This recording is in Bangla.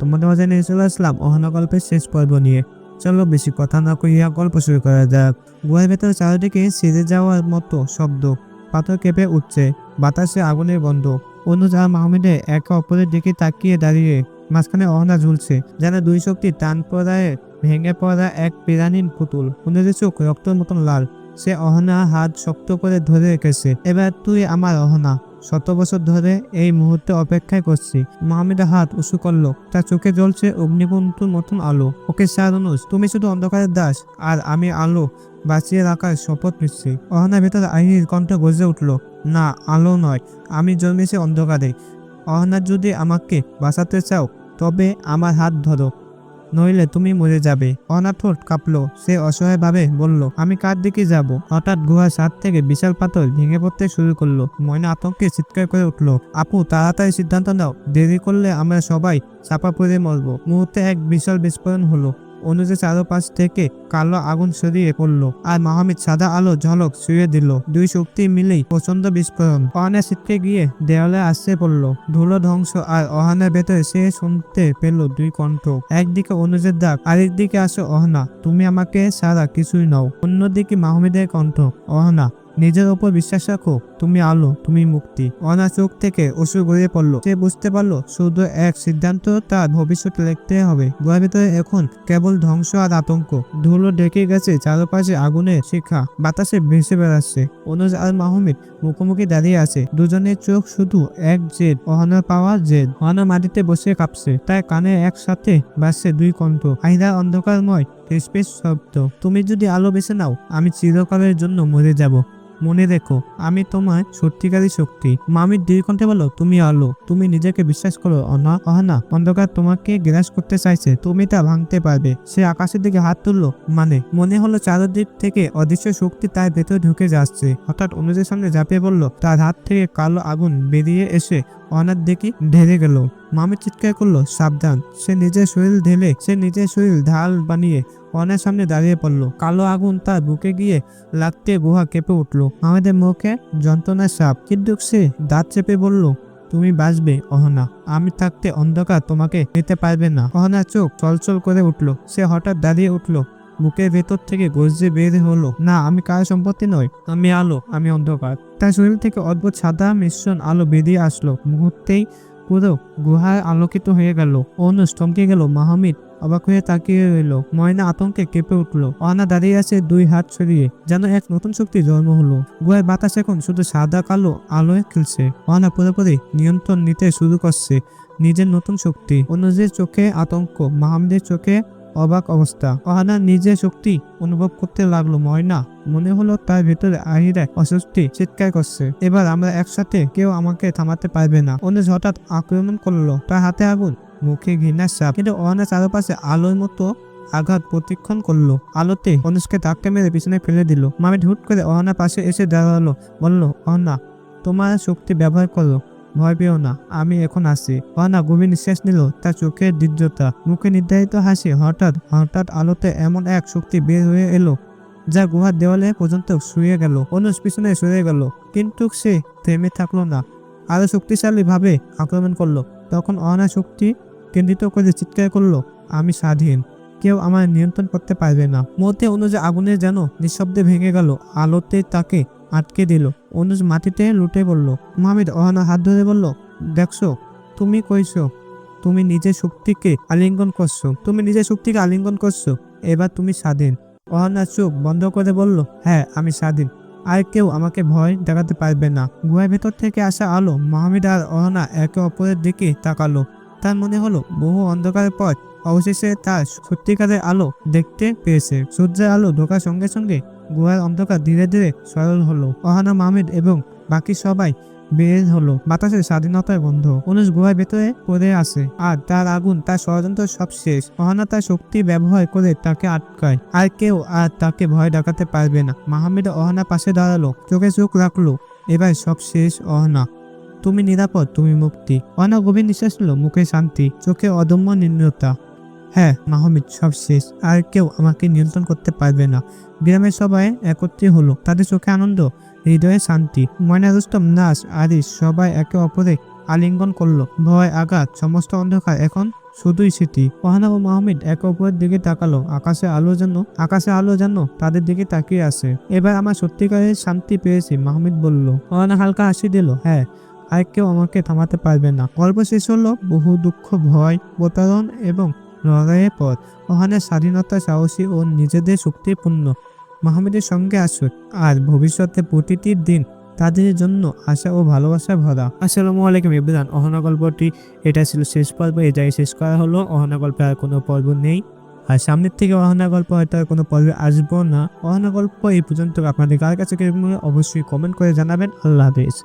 তোমাদের মাঝে নিয়ে চলে আসলাম অহনা গল্পের শেষ পর্ব নিয়ে। চলো বেশি কথা না কইয়া গল্প শুরু করা যাক। গুহার ভেতরে চারিদিকে সিঁড়ে যাওয়ার মতো শব্দ। পাথর কেঁপে উঠছে, বাতাসে আগুনের গন্ধ। অনুজ আর মাহমুদে একে অপরের দিকে তাকিয়ে দাঁড়িয়ে মাঝখানে অহনা ঝুলছে, যেন দুই শক্তি টান পড়ায়, ভেঙে পড়া এক পিরানিন পুতুল। অনুজের চোখ রক্তের মতন লাল। সে অহনা হাত শক্ত করে ধরে রেখেছে, এবার তুই আমার অহনা। শত বছর ধরে এই মুহূর্তে অপেক্ষায় করছি। মাহমুদের হাত উঁচু করল। তার চোখে জ্বলছে অগ্নিপন্থুর মতন আলো। ওকে অনুজ, তুমি শুধু অন্ধকারের দাস, আর আমি আলো বাঁচিয়ে রাখার শপথ নিচ্ছি। অহনার ভেতরে আহির কণ্ঠ গজে উঠল, না, আলো নয়, আমি জন্মেছি অন্ধকারে। অহনা যদি আমাকে বাঁচাতে চাও, তবে আমার হাত ধরো। নইলে তুমি মরে যাবে। অনাথর কাঁপলো। সে অসহায়ভাবে বলল, আমি কার দিকে যাব? হঠাৎ গুহার সাত থেকে বিশাল পাথর ভেঙে পড়তে শুরু করল। ময়না আতঙ্কে চিৎকার করে উঠল, আপু, তাড়াতাড়ি সিদ্ধান্ত নাও। দেরি করলে আমরা সবাই চাপা পড়ে মরবো। মুহূর্তে এক বিশাল বিস্ফোরণ হলো। অনুজের চারপাশ থেকে কালো আগুন সরিয়ে পড়ল আর মাহমিদ সাদা আলো ঝলক শুয়ে দিল। দুই শক্তি মিলেই প্রচণ্ড বিস্ফোরণ। অহানা ছিটকে গিয়ে দেওয়ালে আসছে পড়ল। ধুলো ধ্বংস আর অহানার ভেতরে সে শুনতে পেল দুই কণ্ঠ। একদিকে অনুজের ডাক, আরেকদিকে আসে অহনা, তুমি আমাকে সারা কিছুই নাও। অন্যদিকে মাহমিদের কণ্ঠ, অহনা, নিজের ওপর বিশ্বাস রাখো। তুমি আলো, তুমি মুক্তি। অনা চোখ থেকে অসুর গড়িয়ে পড়ল। সে বুঝতে পারল, শুধু এক সিদ্ধান্ত, তার ভবিষ্যৎ লিখতে হবে। গুহার ভিতরে এখন কেবল ধ্বংস আর আতঙ্ক। ধুলো ডেকে গেছে চারপাশে আগুনের শিখা। বাতাসে ভেসে বেড়াচ্ছে। অনুজ আর মাহমিদ মুখোমুখি দাঁড়িয়ে আছে। দুজনের চোখ শুধু এক জেদ অহনার পাওয়া জেদ। অহনা মাটিতে বসে কাঁপছে। তার কানে একসাথে বাজছে দুই কণ্ঠ। আহিরা অন্ধকারময় ফিসফিস শব্দ। তুমি যদি আলো বেছে নাও, আমি চিরকালের জন্য মরে যাব। মনে রেখো, আমি তোমার সত্যিকারী শক্তি। মামির দীর্ঘণ্ঠে বলো তুমি আলো, তুমি নিজেকে বিশ্বাস করো, অনা, অহনা। অন্ধকার তোমাকে গ্রাস করতে চাইছে, তুমি তা ভাঙতে পারবে। সে আকাশের দিকে হাত তুললো মানে মনে হলো চারদিক থেকে অদৃশ্য শক্তি তার ভেতরে ঢুকে যাচ্ছে। হঠাৎ অনুজের সামনে ঝাঁপিয়ে বলল তার হাত থেকে কালো আগুন বেরিয়ে এসে অনার দেখি ঢেলে গেল। মামি চিৎকার করল, সাবধান, সে নিজের শরীর ঢেলে, সে নিজের শরীর ঢাল বানিয়ে অনের সামনে দাঁড়িয়ে পড়ল। কালো আগুন তার বুকে গিয়ে লাগতে গুহা কেঁপে উঠল। আমাদের মুখে যন্ত্রণার সাপ কিন্তু সে দাঁত চেপে বলল, তুমি বাঁচবে, অহনা। আমি থাকতে অন্ধকার তোমাকে নিতে পারবে না। অহনার চোখ চলচল করে উঠল। সে হঠাৎ দাঁড়িয়ে উঠল। বুকের ভেতর থেকে গর্জে বের হলো, না, আমি কার সম্পত্তি নয় আমি আলো, আমি অন্ধকার। তার শরীর থেকে অদ্ভুত সাদা মিশ্রণ আলো বেরিয়ে আসলো। মুহূর্তেই পুরো গুহায় আলোকিত হয়ে গেল। অনু স্তমকে গেল মাহমিদ, অবাক হয়ে তাকিয়ে রইল। ময়না আতঙ্কে কেঁপে উঠল। অনা দাঁড়িয়ে আছে দুই হাত ছড়িয়ে যেন এক নতুন শক্তি জন্ম হলো। গুহায় বাতাস এখন শুধু সাদা, কালো আলোয় খেলছে। অনা পুরোপুরি নিয়ন্ত্রণ নিতে শুরু করছে, নিজের নতুন শক্তি। অনুজের চোখে আতঙ্ক, মাহমুদের চোখে অবাক অবস্থা। অহানা নিজে শক্তি অনুভব করতে লাগল, ময়না। মনে হলো তার ভেতরে আহিরা অস্বস্তি চিৎকার করছে। এবার আমরা একসাথে কেউ আমাকে থামাতে পারবে না। অনুজ হঠাৎ আক্রমণ করল। তার হাতে আগুন, মুখে ঘৃণার সাপ কিন্তু অহানা চারপাশে আলোর মতো আঘাত প্রতিক্ষণ করল। আলোতে অনুজকে ধাক্কা মেরে পিছনে ফেলে দিল। মামিদ হুট করে অহনার পাশে এসে দাঁড়াল। বলল, অহনা, তোমার শক্তি ব্যবহার করো। ভয় পেও না, আমি এখন আসি অহনা গভীর নিঃশ্বাস নিল, তার চোখের দিব্যতা মুখে নির্ধারিত হাসি, হঠাৎ হঠাৎ আলোতে এমন এক শক্তি বের হয়ে এলো, যা গুহার দেওয়ালে পর্যন্ত শুয়ে গেল, অনুজ পিছনে সরে গেল। কিন্তু সে থেমে থাকল না, আরও শক্তিশালী ভাবে আক্রমণ করল। তখন অহনা শক্তি কেন্দ্রিত করে চিৎকার করল, আমি স্বাধীন, কেউ আমার নিয়ন্ত্রণ করতে পারবে না। মধ্যে অনুযায়ী আগুনে যেন নিঃশব্দে ভেঙে গেল, আলোতে তাকে আটকে দিল। অনুজ মাটিতে লুটে পড়ল। মাহমিদ অহনা হাত ধরে বলল, দেখছ, তুমি কইছো, তুমি নিজের শক্তিকে আলিঙ্গন করছ, তুমি নিজের শক্তিকে আলিঙ্গন করছ, এবার তুমি স্বাধীন। অহনা চোখ বন্ধ করে বলল হ্যাঁ আমি স্বাধীন। আর কেউ আমাকে ভয় দেখাতে পারবে না। গুহার ভেতর থেকে আসা আলো মাহমিদ আর অহনা একে অপরের দিকে তাকালো। তার মনে হলো, বহু অন্ধকারের পর অবশেষে তার সত্যিকারের আলো দেখতে পেয়েছে। সূর্যের আলো ঢোকার সঙ্গে সঙ্গে গুহার অন্ধকার ধীরে ধীরে সরল হলো। অহানা মাহমিদ এবং বাকি সবাই বের হলো। বাতাসের স্বাধীনতার গন্ধ অনুজ গুহার ভেতরে পড়ে আসে আর তার আগুন, তার ষড়যন্ত্র সব শেষ। অহানা তার শক্তি ব্যবহার করে তাকে আটকায়। আর কেউ আর তাকে ভয় ডাকাতে পারবে না। মাহমিদ অহানা পাশে দাঁড়াল, চোখে চোখ রাখল। এবার সব শেষ, অহনা। তুমি নিরাপদ, তুমি মুক্তি। অহনা গভীর নিঃশ্বাস মুখে শান্তি, চোখে অদম্য নির্ণতা হ্যাঁ মাহমিদ, সব শেষ। আর কেউ আমাকে নিয়ন্ত্রণ করতে পারবে না। গ্রামের সবাই একত্রে হলো। তাদের চোখে আনন্দ, হৃদয়ে শান্তি। ময়না রুস্তম নাস আরিস সবাই একে অপরে আলিঙ্গন করল। ভয়, আঘাত, সমস্ত অন্ধকার এখন শুধুই স্মৃতি। ওহানা ও মাহমিদ একে অপরের দিকে তাকালো। আকাশে আলো যেন, আকাশে আলো যেন তাদের দিকে তাকিয়ে আছে। এবার আমার সত্যিকারের শান্তি পেয়েছি, মাহমিদ বলল। ওহানা হালকা হাসি দিল। হ্যাঁ আর কেউ আমাকে থামাতে পারবে না। গল্প শেষ হলো। বহু দুঃখ, ভয়, প্রতারণ এবং লড়াইয়ের পথ। ওখানে স্বাধীনতা, সাহসী ও নিজেদের শক্তিপূর্ণ মাহমুদের সঙ্গে আসুক আর ভবিষ্যতে প্রতিটি দিন তাদের জন্য আশা ও ভালোবাসা ভরা। আসসালামু আলাইকুম ইবরান, অহনা গল্পটি এটা ছিল শেষ পর্ব এটাই শেষ করা হলো। অহনা গল্পে আর কোনো পর্ব নেই। আর সামনের থেকে অহনা গল্প হয়তো আর কোনো পর্বে আসব না। অহনা গল্প এই পর্যন্ত। আপনাদের কার কাছে অবশ্যই কমেন্ট করে জানাবেন। আল্লাহ হাফেজ।